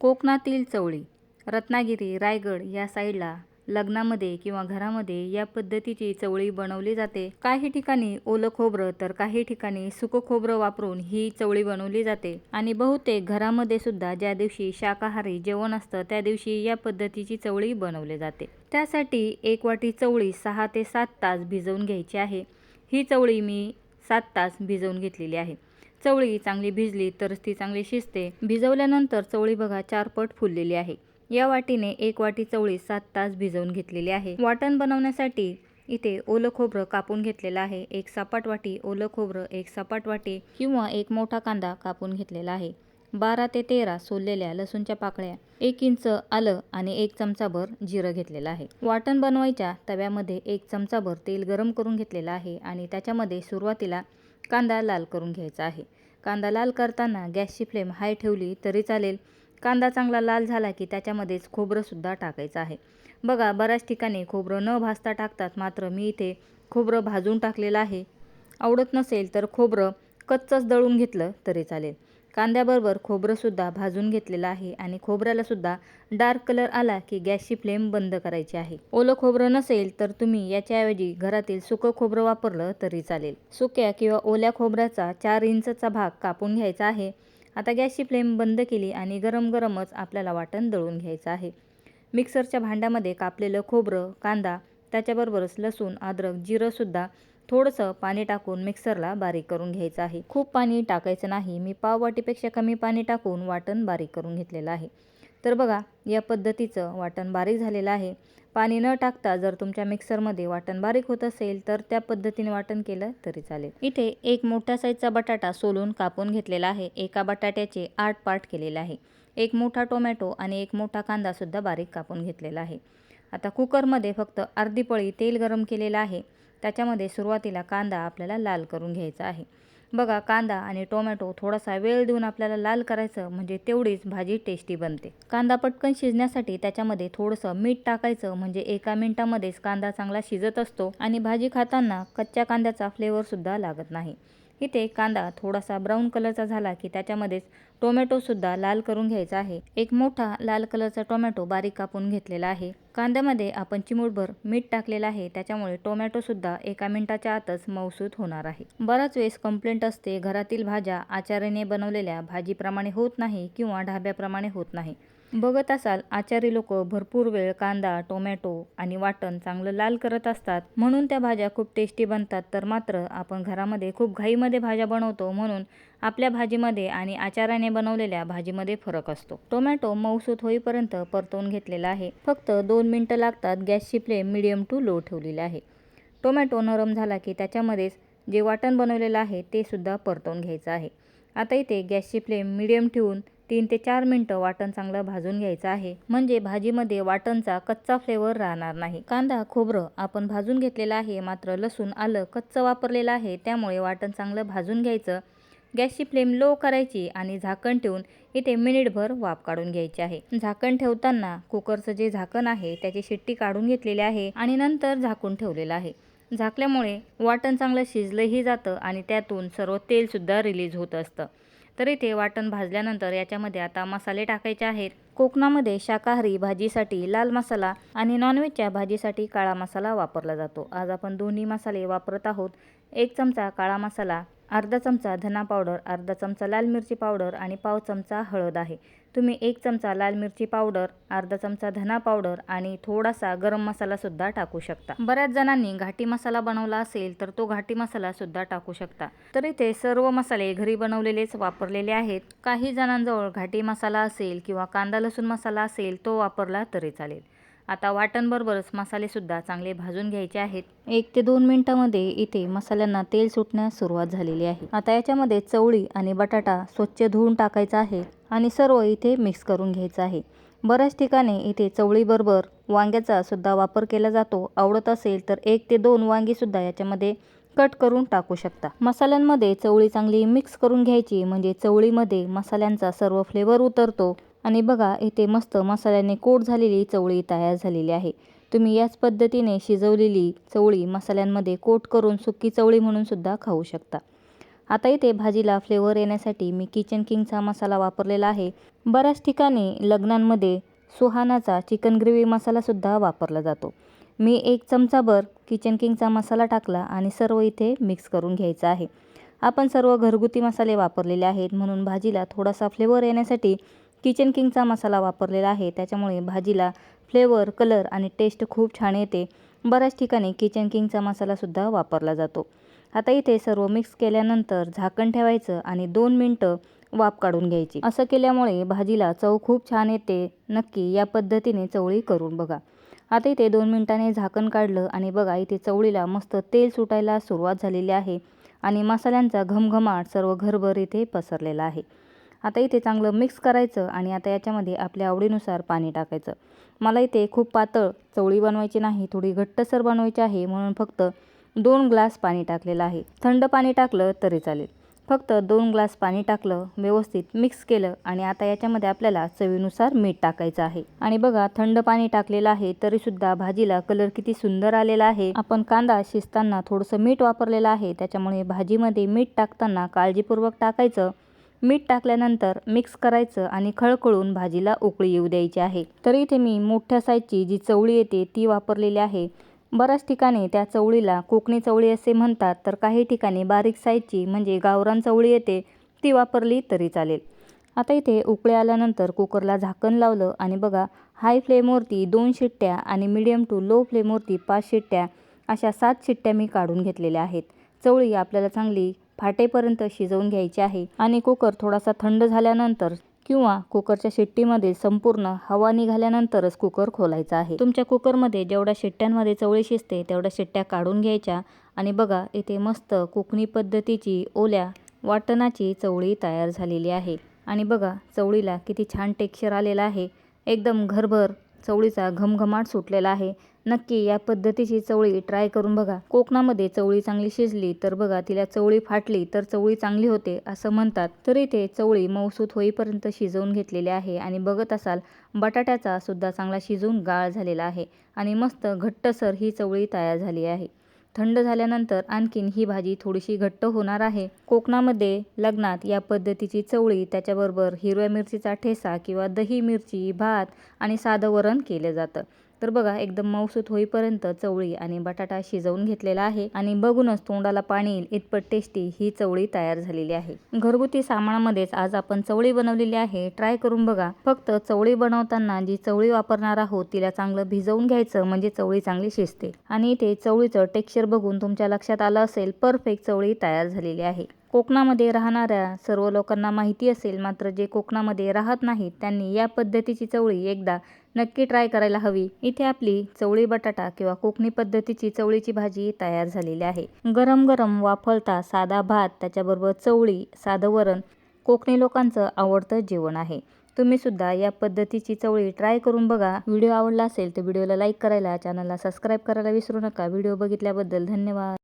कोकणातील चवळी रत्नागिरी रायगड या साईडला लग्नामध्ये किंवा घरामध्ये या पद्धतीची चवळी बनवली जाते. काही ठिकाणी ओलं खोबरं तर काही ठिकाणी सुकं खोबरं वापरून ही चवळी बनवली जाते. आणि बहुतेक घरामध्ये सुद्धा ज्या दिवशी शाकाहारी जेवण असतं त्या दिवशी या पद्धतीची चवळी बनवली जाते. त्यासाठी एक वाटी चवळी सहा ते सात तास भिजवून घ्यायची आहे. ही चवळी मी सात तास भिजवून घेतलेली आहे. चवळी चांगली भिजली तरच ती चांगली शिजते. भिजवल्यानंतर चवळी बघा चार पट फुललेली आहे. या वाटीने एक वाटी चवळी सात तास भिजवून घेतलेली आहे. वाटण बनवण्यासाठी इथे ओलं खोबरं कापून घेतलेलं आहे. एक सपाट वाटी ओलं खोबरं एक सपाट वाटी किंवा एक मोठा कांदा कापून घेतलेला आहे. बारा ते तेरा सोललेल्या लसूणच्या पाकळ्या एक इंच आलं आणि एक चमचाभर जिरं घेतलेलं आहे. वाटण बनवायच्या तव्यामध्ये एक चमचाभर तेल गरम करून घेतलेलं आहे आणि त्याच्यामध्ये सुरुवातीला कांदा लाल करून घ्यायचा आहे. कांदा लाल करताना गॅसची फ्लेम हाय ठेवली तरी चालेल. कांदा चांगला लाल झाला की त्याच्यामध्येच खोबरंसुद्धा टाकायचं आहे. बघा बऱ्याच ठिकाणी खोबरं न भाजता टाकतात मात्र मी इथे खोबरं भाजून टाकलेलं आहे. आवडत नसेल तर खोबरं कच्चंच दळून घेतलं तरी चालेल. कांद्याबरोबर खोबरंसुद्धा भाजून घेतलेलं आहे आणि खोबऱ्यालासुद्धा डार्क कलर आला की गॅसची फ्लेम बंद करायची आहे. ओलं खोबरं नसेल तर तुम्ही याच्याऐवजी घरातील सुकं खोबरं वापरलं तरी चालेल. सुक्या किंवा ओल्या खोबऱ्याचा चार इंचचा भाग कापून घ्यायचा आहे. आता गॅसची फ्लेम बंद केली आणि गरम गरमच आपल्याला वाटण दळून घ्यायचं आहे. मिक्सरच्या भांड्यामध्ये कापलेलं खोबरं कांदा त्याच्याबरोबरच लसूण अद्रक जिरंसुद्धा थोडंसं पाणी टाकून मिक्सरला बारीक करून घ्यायचं आहे. खूप पाणी टाकायचं नाही. मी पाववाटीपेक्षा कमी पाणी टाकून वाटण बारीक करून घेतलेलं आहे. तर बघा या पद्धतीचं वाटण बारीक झालेलं आहे. पाणी न टाकता जर तुमच्या मिक्सरमध्ये वाटण बारीक होत असेल तर त्या पद्धतीने वाटण केलं तरी चालेल. इथे एक मोठ्या साईजचा बटाटा सोलून कापून घेतलेला आहे. एका बटाट्याचे आठ पार्ट केलेले आहे. एक मोठा टोमॅटो आणि एक मोठा कांदासुद्धा बारीक कापून घेतलेला आहे. आता कुकरमध्ये फक्त अर्धी पळी तेल गरम केलेलं आहे. त्याच्यामध्ये सुरुवातीला कांदा आपल्याला लाल करून घ्यायचा आहे. बघा कांदा आणि टोमॅटो थोडासा वेळ देऊन आपल्याला लाल करायचं म्हणजे तेवढीच भाजी टेस्टी बनते. कांदा पटकन शिजण्यासाठी त्याच्यामध्ये थोडंसं मीठ टाकायचं म्हणजे एका मिनटामध्येच कांदा चांगला शिजत असतो आणि भाजी खाताना कच्च्या कांद्याचा फ्लेवरसुद्धा लागत नाही. इथे कांदा थोडासा ब्राऊन कलरचा झाला की त्याच्यामध्येच टोमॅटोसुद्धा लाल करून घ्यायचा आहे. एक मोठा लाल कलरचा टोमॅटो बारीक कापून घेतलेला आहे. कांद्यामध्ये आपण चिमूटभर मीठ टाकलेलं आहे. त्याच्यामुळे टोमॅटोसुद्धा एका मिनिटाच्या आतच मऊसूत होणार आहे. बराच वेळेस कंप्लेंट असते घरातील भाज्या आचार्याने बनवलेल्या भाजीप्रमाणे होत नाही किंवा ढाब्याप्रमाणे होत नाही. बघत असाल आचारी लोक भरपूर वेळ कांदा टोमॅटो आणि वाटण चांगलं लाल करत असतात. म्हणून त्या भाज्या खूप टेस्टी बनतात. तर मात्र आपण घरामध्ये खूप घाईमध्ये भाज्या बनवतो म्हणून आपल्या भाजीमध्ये आणि आचाराने बनवलेल्या भाजीमध्ये फरक असतो. टोमॅटो मऊसूत होईपर्यंत परतवून घेतलेला आहे. फक्त दोन मिनटं लागतात गॅसची फ्लेम मिडियम टू लो ठेवलेली आहे. टोमॅटो नरम झाला की त्याच्यामध्येच जे वाटण बनवलेलं आहे ते सुद्धा परतवून घ्यायचं आहे. आता इथे गॅसची फ्लेम मिडियम ठेवून तीन ते चार मिनटं वाटण चांगलं भाजून घ्यायचं आहे. म्हणजे भाजीमध्ये वाटणचा कच्चा फ्लेवर राहणार नाही. कांदा खोबरं आपण भाजून घेतलेलं आहे. मात्र लसूण आलं कच्चं वापरलेलं आहे. त्यामुळे वाटण चांगलं भाजून घ्यायचं. गॅसची फ्लेम लो करायची आणि झाकण ठेवून इथे मिनिटभर वाफ काढून घ्यायची आहे. झाकण ठेवताना कुकरचं जे झाकण आहे त्याची शिट्टी काढून घेतलेली आहे आणि नंतर झाकून ठेवलेलं आहे. झाकल्यामुळे वाटण चांगलं शिजलंही जातं आणि त्यातून सर्व तेलसुद्धा रिलीज होत असतं. तर इथे वाटण भाजल्यानंतर याच्यामध्ये आता मसाले टाकायचे आहेत. कोकणामध्ये शाकाहारी भाजीसाठी लाल मसाला आणि नॉनव्हेजच्या भाजीसाठी काळा मसाला वापरला जातो. आज आपण दोन्ही मसाले वापरत आहोत. एक चमचा काळा मसाला अर्धा चमचा धना पावडर अर्धा चमचा लाल मिरची पावडर आणि पाव चमचा हळद आहे. तुम्ही एक चमचा लाल मिरची पावडर अर्धा चमचा धना पावडर आणि थोडासा गरम मसालासुद्धा टाकू शकता. बऱ्याच जणांनी घाटी मसाला बनवला असेल तर तो घाटी मसालासुद्धा टाकू शकता. तर इथे सर्व मसाले घरी बनवलेलेच वापरलेले आहेत. काही जणांजवळ घाटी मसाला असेल किंवा कांदा लसूण मसाला असेल तो वापरला तरी चालेल. आता वाटणबरोबरच मसालेसुद्धा चांगले भाजून घ्यायचे आहेत. एक ते दोन मिनिटांमध्ये इथे मसाल्यांना तेल सुटण्यास सुरुवात झालेली आहे. आता याच्यामध्ये चवळी आणि बटाटा स्वच्छ धुवून टाकायचा आहे आणि सर्व इथे मिक्स करून घ्यायचं आहे. बऱ्याच ठिकाणी इथे चवळीबरोबर वांग्याचा सुद्धा वापर केला जातो. आवडत असेल तर एक ते दोन वांगीसुद्धा याच्यामध्ये कट करून टाकू शकता. मसाल्यांमध्ये चवळी चांगली मिक्स करून घ्यायची म्हणजे चवळीमध्ये मसाल्यांचा सर्व फ्लेवर उतरतो. आणि बघा इथे मस्त मसाल्याने कोट झालेली चवळी तयार झालेली आहे. तुम्ही याच पद्धतीने शिजवलेली चवळी मसाल्यांमध्ये कोट करून सुकी चवळी म्हणून सुद्धा खाऊ शकता. आता इथे भाजीला फ्लेवर येण्यासाठी मी किचन किंगचा मसाला वापरलेला आहे. बऱ्याच ठिकाणी लग्नांमध्ये सुहानाचा चिकन ग्रेव्ही मसालासुद्धा वापरला जातो. मी एक चमचाभर किचन किंगचा मसाला टाकला आणि सर्व इथे मिक्स करून घ्यायचा आहे. आपण सर्व घरगुती मसाले वापरलेले आहेत म्हणून भाजीला थोडासा फ्लेवर येण्यासाठी किचन किंगचा मसाला वापरलेला आहे. त्याच्यामुळे भाजीला फ्लेवर कलर आणि टेस्ट खूप छान येते. बऱ्याच ठिकाणी किचन किंगचा मसालासुद्धा वापरला जातो. आता इथे सर्व मिक्स केल्यानंतर झाकण ठेवायचं आणि दोन मिनटं वाफ काढून घ्यायची. असं केल्यामुळे भाजीला चव खूप छान येते. नक्की या पद्धतीने चवळी करून बघा. आता इथे दोन मिनटाने झाकण काढलं आणि बघा इथे चवळीला मस्त तेल सुटायला सुरुवात झालेली आहे आणि मसाल्यांचा घमघमाट सर्व घरभर इथे पसरलेला आहे. आता इथे चांगलं मिक्स करायचं आणि आता याच्यामध्ये आपल्या आवडीनुसार पाणी टाकायचं. मला इथे खूप पातळ चवळी बनवायची नाही थोडी घट्टसर बनवायची आहे म्हणून फक्त दोन ग्लास पाणी टाकलेलं आहे. थंड पाणी टाकलं तरी चालेल. फक्त दोन ग्लास पाणी टाकलं व्यवस्थित मिक्स केलं आणि आता याच्यामध्ये आपल्याला चवीनुसार मीठ टाकायचं आहे. आणि बघा थंड पाणी टाकलेलं आहे तरीसुद्धा भाजीला कलर किती सुंदर आलेला आहे. आपण कांदा शिजताना थोडंसं मीठ वापरलेलं आहे त्याच्यामुळे भाजीमध्ये मीठ टाकताना काळजीपूर्वक टाकायचं मीठ टाकल्यानंतर मिक्स करायचं आणि खळखळून भाजीला उकळी येऊ द्यायची आहे. तर इथे मी मोठ्या साईजची जी चवळी येते ती वापरलेली आहे. बऱ्याच ठिकाणी त्या चवळीला कोकणी चवळी असे म्हणतात तर काही ठिकाणी बारीक साईजची म्हणजे गावरान चवळी येते ती वापरली तरी चालेल. आता इथे उकळे आल्यानंतर कुकरला झाकण लावलं आणि बघा हाय फ्लेमवरती दोन शिट्ट्या आणि मिडियम टू लो फ्लेमवरती पाच शिट्ट्या अशा सात शिट्ट्या मी काढून घेतलेल्या आहेत. चवळी आपल्याला चांगली फाटेपर्यंत शिजवून घ्यायची आहे आणि कुकर थोडासा थंड झाल्यानंतर किंवा कुकरच्या शिट्टीमध्ये संपूर्ण हवा निघाल्यानंतरच कुकर खोलायचा आहे. तुमच्या कुकरमध्ये जेवढ्या शिट्ट्यांमध्ये चवळी शिजते तेवढ्या शिट्ट्या काढून घ्यायच्या आणि बघा इथे मस्त कोकणी पद्धतीची ओल्या वाटणाची चवळी तयार झालेली आहे. आणि बघा चवळीला किती छान टेक्स्चर आलेलं आहे. एकदम घरभर चवळीचा घमघमाट सुटलेला आहे. नक्की या पद्धतीची चवळी ट्राय करून बघा. कोकणामध्ये चवळी चांगली शिजली तर बघा तिला चवळी फाटली तर चवळी चांगली होते असं म्हणतात. तरी ते चवळी मौसूत होईपर्यंत शिजवून घेतलेली आहे आणि बघत असाल बटाट्याचा सुद्धा चांगला शिजून गाळ झालेला आहे आणि मस्त घट्टसर ही चवळी तयार झाली आहे. थंड झाल्यानंतर आणखीन ही भाजी थोडीशी घट्ट होणार आहे. कोकणामध्ये लग्नात या पद्धतीची चवळी त्याच्याबरोबर हिरव्या मिरचीचा ठेसा किंवा दही मिरची भात आणि साधं वरण केलं जातं. तर बघा एकदम मऊसूत होईपर्यंत चवळी आणि बटाटा शिजवून घेतलेला आहे आणि बघूनच तोंडाला पाणी येईल. इतपत टेस्टी ही चवळी तयार झालेली आहे. घरगुती सामानामध्येच आज आपण चवळी बनवलेली आहे. ट्राय करून बघा. फक्त चवळी बनवताना जी चवळी वापरणार आहोत तिला चांगलं भिजवून घ्यायचं म्हणजे चवळी चांगली शिजते. आणि इथे चवळीचं टेक्स्चर बघून तुमच्या लक्षात आलं असेल परफेक्ट चवळी तयार झालेली आहे. कोकणामध्ये राहणाऱ्या सर्व लोकांना माहिती असेल मात्र जे कोकणामध्ये राहत नाहीत त्यांनी या पद्धतीची चवळी एकदा नक्की ट्राय करायला हवी. इथे आपली चवळी बटाटा किंवा कोकणी पद्धतीची चवळीची भाजी तयार झालेली आहे. गरम गरम वाफळता साधा भात त्याच्याबरोबर चवळी साधं वरण कोकणी लोकांचं आवडतं जेवण आहे. तुम्ही सुद्धा या पद्धतीची चवळी ट्राय करून बघा. व्हिडिओ आवडला असेल तर व्हिडिओला लाईक करायला चॅनलला सबस्क्राईब करायला विसरू नका. व्हिडिओ बघितल्याबद्दल धन्यवाद.